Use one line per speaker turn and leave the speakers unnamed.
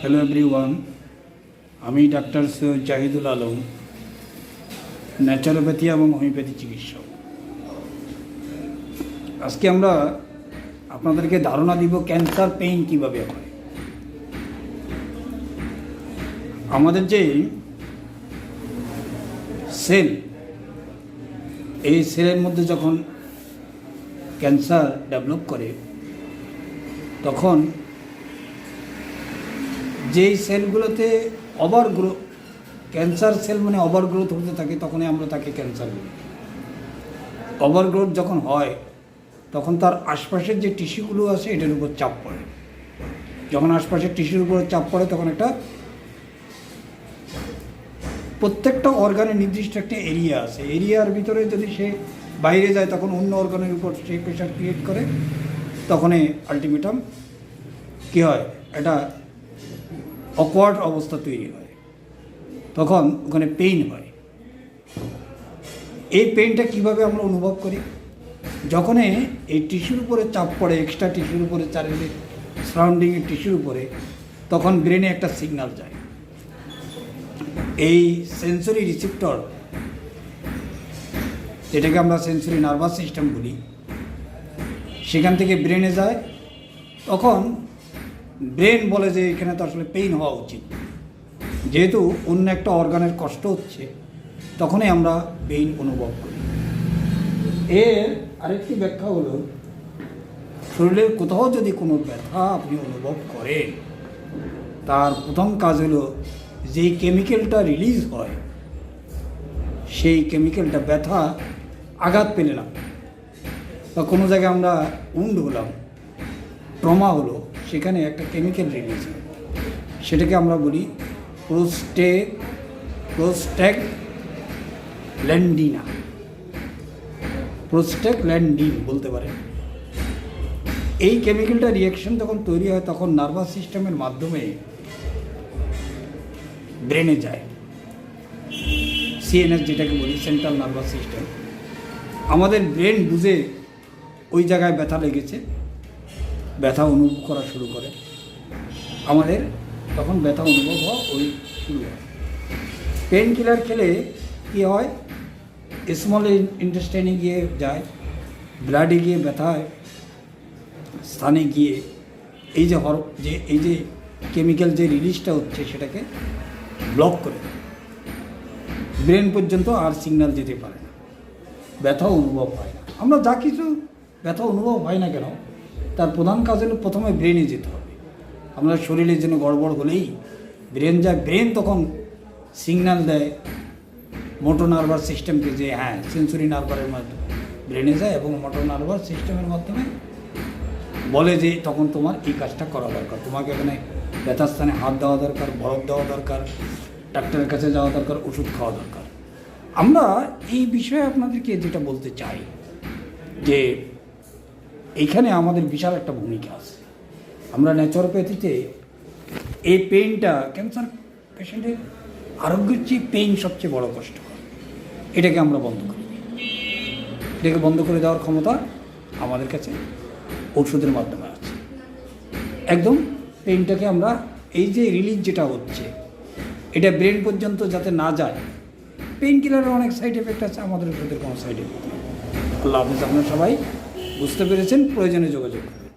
Hello everyone আমি doctor Syed Zahidul Alam naturopathy এবং homeopathy চিকিৎসক। আজকে আমরা আপনাদেরকে ধারণা দিব ক্যান্সার পেইন কীভাবে হয়। আমাদের যে সেল এই সেলের মধ্যে যখন ক্যান্সার ডেভেলপ করে, তখন যেই সেলগুলোতে ওভার গ্রোথ ক্যান্সার সেল মানে ওভার গ্রোথ হতে থাকে, তখনই আমরা তাকে ক্যান্সার বলি। ওভার গ্রোথ যখন হয়, তখন তার আশপাশের যে টিস্যুগুলো আছে, এটার উপর চাপ পড়ে। যখন আশপাশের টিস্যুর উপর চাপ পড়ে, তখন একটা প্রত্যেকটা অর্গানের নির্দিষ্ট একটা এরিয়া আছে। এরিয়ার ভিতরে যদি সে বাইরে যায়, তখন অন্য অর্গানের উপর সে প্রেশার ক্রিয়েট করে, তখনই আলটিমেটাম কী হয়? এটা অকওয়ার্ড অবস্থা তৈরি হয়। তখন ওখানে পেইন হয়। এই পেইনটা কীভাবে আমরা অনুভব করি? যখনই এই টিস্যুর উপরে চাপ পড়ে এক্সট্রা টিস্যুর উপরে, চারিদিকে সারাউন্ডিংয়ের টিস্যুর উপরে, তখন ব্রেনে একটা সিগন্যাল যায়। এই সেন্সরি রিসিপ্টর যেটাকে আমরা সেন্সরি নার্ভাস সিস্টেম বলি, সেখান থেকে ব্রেনে যায়। তখন ব্রেন বলে যে এখানে তো আসলে পেইন হওয়া উচিত। যেহেতু অন্য একটা অর্গানের কষ্ট হচ্ছে, তখনই আমরা পেইন অনুভব করি। এর আরেকটি ব্যাখ্যা হলো শরীরের কোথাও যদি কোনো ব্যথা আপনি অনুভব করেন, তার প্রথম কাজ হলো যেই কেমিক্যালটা রিলিজ হয়, সেই কেমিক্যালটা ব্যথা আঘাত পেলে না। বা কোনো জায়গায় আমরা উন্ড হলাম ট্রমা হলো সেখানে একটা কেমিক্যাল রিলিজ হয়। সেটাকে আমরা বলি প্রোস্টে প্রোস্ট্যাক ল্যান্ডিনা প্রোস্টেক ল্যান্ডিন বলতে পারেন। এই কেমিক্যালটা রিয়াকশন যখন তৈরি হয়, তখন নার্ভাস সিস্টেমের মাধ্যমে ব্রেনে যায়। সিএনএস যেটাকে বলি সেন্ট্রাল নার্ভাস সিস্টেম আমাদের ব্রেন বুঝে ওই জায়গায় ব্যথা লেগেছে। ব্যথা অনুভব করা শুরু করে। আমাদের তখন ব্যথা অনুভব হওয়া ওই শুরু হয়। পেন কিলার খেলে কী হয়? স্মল ইন্টেস্টাইনে গিয়ে যায় ব্লাডে গিয়ে ব্যথায় স্থানে গিয়ে এই যে হর যে এই যে কেমিক্যাল যে রিলিজটা হচ্ছে সেটাকে ব্লক করে ব্রেন পর্যন্ত আর সিগন্যাল যেতে পারে না। ব্যথা অনুভব হয় না। আমরা যা কিছু ব্যথা অনুভব হয় না কেন তার প্রধান কাজ হলো প্রথমে ব্রেনে যেতে হবে। আমরা শরীরের জন্য গড়বড় হলেই ব্রেন যায় ব্রেন তখন সিগন্যাল দেয়, মোটর নার্ভাস সিস্টেমকে যে হ্যাঁ সেন্সরি নার্ভারের মাধ্যমে ব্রেনে যায় এবং মোটর নার্ভাস সিস্টেমের মাধ্যমে বলে যে, তখন তোমার এই কাজটা করা দরকার। তোমাকে এখানে ব্যথার স্থানে হাত দেওয়া দরকার, বরফ দেওয়া দরকার, ডাক্তারের কাছে যাওয়া দরকার, ওষুধ খাওয়া দরকার। আমরা এই বিষয়ে আপনাদেরকে যেটা বলতে চাই যে এইখানে আমাদের বিশাল একটা ভূমিকা আছে। আমরা ন্যাচারোপ্যাথিতে এই পেইনটা ক্যান্সার পেশেন্টের আরোগ্যের চেয়ে পেইন সবচেয়ে বড় কষ্ট। এটাকে আমরা বন্ধ করি। এটাকে বন্ধ করে দেওয়ার ক্ষমতা আমাদের কাছে ওষুধের মাধ্যমে আছে। একদম পেইনটাকে আমরা এই যে রিলিজ যেটা হচ্ছে, এটা ব্রেন পর্যন্ত যাতে না যায় পেইন কিলারের অনেক সাইড এফেক্ট আছে, আমাদের ওষুধের কোনো সাইড এফেক্ট আল্লাহ হাফিজ, আপনারা সবাই বুঝতে পেরেছেন প্রয়োজনে যোগাযোগ।